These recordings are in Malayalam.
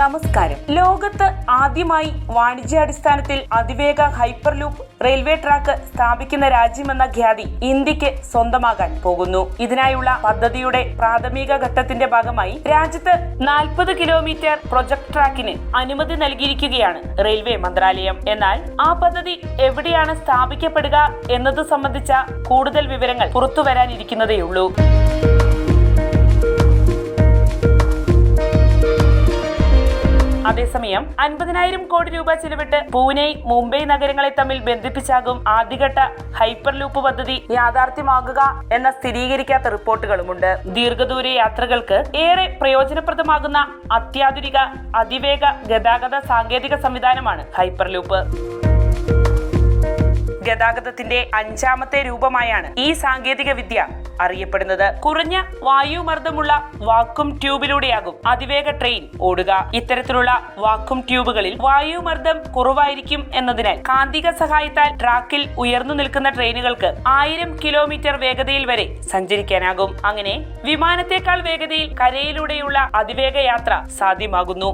നമസ്കാരം. ലോകത്ത് ആദ്യമായി വാണിജ്യാടിസ്ഥാനത്തിൽ അതിവേഗ ഹൈപ്പർ ലൂപ്പ് റെയിൽവേ ട്രാക്ക് സ്ഥാപിക്കുന്ന രാജ്യമെന്ന ഖ്യാതി ഇന്ത്യയ്ക്ക് സ്വന്തമാകാൻ പോകുന്നു. ഇതിനായുള്ള പദ്ധതിയുടെ പ്രാഥമിക ഘട്ടത്തിന്റെ ഭാഗമായി രാജ്യത്ത് നാൽപ്പത് കിലോമീറ്റർ പ്രൊജക്ട് ട്രാക്കിന് അനുമതി നൽകിയിരിക്കുകയാണ് റെയിൽവേ മന്ത്രാലയം. എന്നാൽ ആ പദ്ധതി എവിടെയാണ് സ്ഥാപിക്കപ്പെടുക എന്നത് സംബന്ധിച്ച കൂടുതൽ വിവരങ്ങൾ പുറത്തുവരാനിരിക്കുന്നതേയുള്ളൂ. അതേസമയം അൻപതിനായിരം കോടി രൂപ ചെലവിട്ട് പൂനെ മുംബൈ നഗരങ്ങളെ തമ്മിൽ ബന്ധിപ്പിച്ചാകും ആദ്യഘട്ട ഹൈപ്പർ ലൂപ്പ് പദ്ധതി യാഥാർത്ഥ്യമാകുക എന്ന സ്ഥിരീകരിക്കാത്ത റിപ്പോർട്ടുകളുമുണ്ട്. ദീർഘദൂര യാത്രകൾക്ക് ഏറെ പ്രയോജനപ്രദമാകുന്ന അത്യാധുനിക അതിവേഗ ഗതാഗത സാങ്കേതിക സംവിധാനമാണ് ഹൈപ്പർ ലൂപ്പ്. ഗതാഗതത്തിന്റെ അഞ്ചാമത്തെ രൂപമായാണ് ഈ സാങ്കേതിക വിദ്യ അറിയപ്പെടുന്നത്. കുറഞ്ഞ വായുമർദ്ദമുള്ള വാക്കും ട്യൂബിലൂടെയാകും അതിവേഗ ട്രെയിൻ ഓടുക. ഇത്തരത്തിലുള്ള വാക്കും ട്യൂബുകളിൽ വായുമർദ്ദം കുറവായിരിക്കും എന്നതിനാൽ കാന്തിക സഹായത്താൽ ട്രാക്കിൽ ഉയർന്നു നിൽക്കുന്ന ട്രെയിനുകൾക്ക് ആയിരം കിലോമീറ്റർ വേഗതയിൽ വരെ സഞ്ചരിക്കാനാകും. അങ്ങനെ വിമാനത്തെക്കാൾ വേഗതയിൽ കരയിലൂടെയുള്ള അതിവേഗ യാത്ര സാധ്യമാകുന്നു.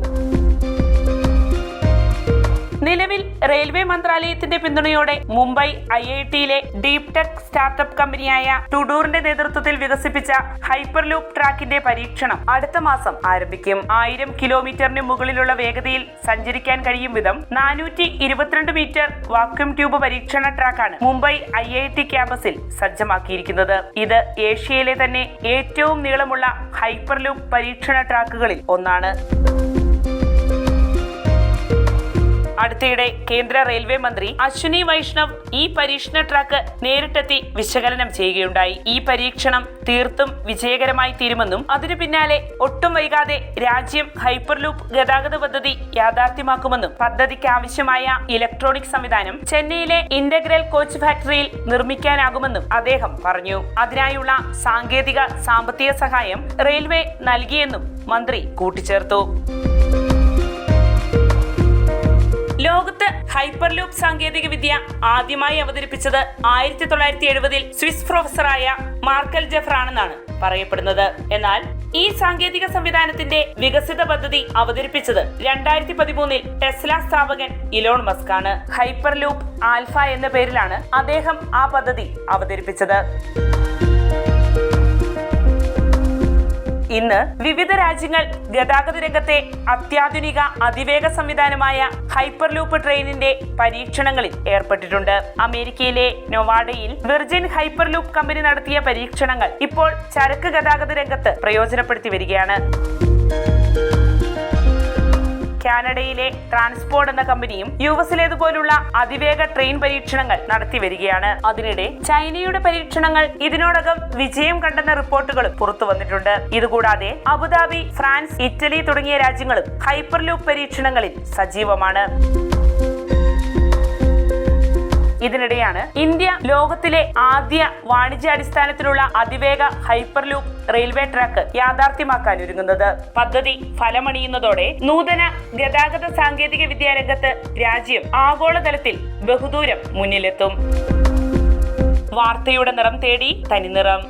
നിലവിൽ റെയിൽവേ മന്ത്രാലയത്തിന്റെ പിന്തുണയോടെ മുംബൈ ഐ ഐ ടിയിലെ ഡീപ് ടെക് സ്റ്റാർട്ടപ്പ് കമ്പനിയായ ടുഡൂറിന്റെ നേതൃത്വത്തിൽ വികസിപ്പിച്ച ഹൈപ്പർ ലൂപ്പ് ട്രാക്കിന്റെ പരീക്ഷണം അടുത്ത മാസം ആരംഭിക്കും. ആയിരം കിലോമീറ്ററിന് മുകളിലുള്ള വേഗതയിൽ സഞ്ചരിക്കാൻ കഴിയും വിധം നാനൂറ്റി ഇരുപത്തിരണ്ട് മീറ്റർ വാക്യൂം ട്യൂബ് പരീക്ഷണ ട്രാക്കാണ് മുംബൈ ഐ ഐ ടി ക്യാമ്പസിൽ സജ്ജമാക്കിയിരിക്കുന്നത്. ഇത് ഏഷ്യയിലെ തന്നെ ഏറ്റവും നീളമുള്ള ഹൈപ്പർ ലൂപ്പ് പരീക്ഷണ ട്രാക്കുകളിൽ ഒന്നാണ്. അടുത്തിടെ കേന്ദ്ര റെയിൽവേ മന്ത്രി അശ്വിനി വൈഷ്ണവ് ഈ പരീക്ഷണ ട്രാക്ക് നേരിട്ടെത്തി വിശകലനം ചെയ്യുകയുണ്ടായി. ഈ പരീക്ഷണം തീർത്തും വിജയകരമായി തീരുമെന്നും അതിനു പിന്നാലെ ഒട്ടും വൈകാതെ രാജ്യം ഹൈപ്പർ ലൂപ്പ് ഗതാഗത പദ്ധതി യാഥാർത്ഥ്യമാക്കുമെന്നും പദ്ധതിക്ക് ആവശ്യമായ ഇലക്ട്രോണിക് സംവിധാനം ചെന്നൈയിലെ ഇന്റഗ്രൽ കോച്ച് ഫാക്ടറിയിൽ നിർമ്മിക്കാനാകുമെന്നും അദ്ദേഹം പറഞ്ഞു. അതിനായുള്ള സാങ്കേതിക സാമ്പത്തിക സഹായം റെയിൽവേ നൽകിയെന്നും മന്ത്രി കൂട്ടിച്ചേർത്തു. ലോകത്ത് ഹൈപ്പർ ലൂപ്പ് സാങ്കേതിക വിദ്യ ആദ്യമായി അവതരിപ്പിച്ചത് ആയിരത്തി തൊള്ളായിരത്തി എഴുപതിൽ സ്വിസ് പ്രൊഫസറായ മാർക്കൽ ജഫറാണെന്നാണ് പറയപ്പെടുന്നത്. എന്നാൽ ഈ സാങ്കേതിക സംവിധാനത്തിന്റെ വികസിത പദ്ധതി അവതരിപ്പിച്ചത് രണ്ടായിരത്തി പതിമൂന്നിൽ ടെസ്ല സ്ഥാപകൻ ഇലോൺ മസ്ക് ആണ് ഹൈപ്പർ ലൂപ്പ് ആൽഫ എന്ന പേരിലാണ് അദ്ദേഹം ആ പദ്ധതി അവതരിപ്പിച്ചത്. ഇന്ന് വിവിധ രാജ്യങ്ങൾ ഗതാഗത രംഗത്തെ അത്യാധുനിക അതിവേഗ സംവിധാനമായ ഹൈപ്പർ ലൂപ്പ് ട്രെയിനിന്റെ പരീക്ഷണങ്ങളിൽ ഏർപ്പെട്ടിട്ടുണ്ട്. അമേരിക്കയിലെ നൊവാഡയിൽ വിർജിൻ ഹൈപ്പർ ലൂപ്പ് കമ്പനി നടത്തിയ പരീക്ഷണങ്ങൾ ഇപ്പോൾ ചരക്ക് ഗതാഗത രംഗത്ത് പ്രയോജനപ്പെടുത്തി വരികയാണ്. കാനഡയിലെ ട്രാൻസ്പോർട്ട് എന്ന കമ്പനിയും യു എസിലേതുപോലുള്ള അതിവേഗ ട്രെയിൻ പരീക്ഷണങ്ങൾ നടത്തി വരികയാണ്. അതിനിടെ ചൈനയുടെ പരീക്ഷണങ്ങൾ ഇതിനോടകം വിജയം കണ്ടെന്ന റിപ്പോർട്ടുകളും പുറത്തു വന്നിട്ടുണ്ട്. ഇതുകൂടാതെ അബുദാബി ഫ്രാൻസ് ഇറ്റലി തുടങ്ങിയ രാജ്യങ്ങളും ഹൈപ്പർ ലൂപ്പ് പരീക്ഷണങ്ങളിൽ സജീവമാണ്. ഇതിനിടെയാണ് ഇന്ത്യ ലോകത്തിലെ ആദ്യ വാണിജ്യാടിസ്ഥാനത്തിലുള്ള അതിവേഗ ഹൈപ്പർ ലൂപ്പ് റെയിൽവേ ട്രാക്ക് യാഥാർത്ഥ്യമാക്കാൻ ഒരുങ്ങുന്നത്. പദ്ധതി ഫലമണിയുന്നതോടെ നൂതന ഗതാഗത സാങ്കേതിക വിദ്യാ രംഗത്ത് രാജ്യം ആഗോളതലത്തിൽ ബഹുദൂരം മുന്നിലെത്തും. വാർത്തയുടെ നിറം തേടി തനിനിറം.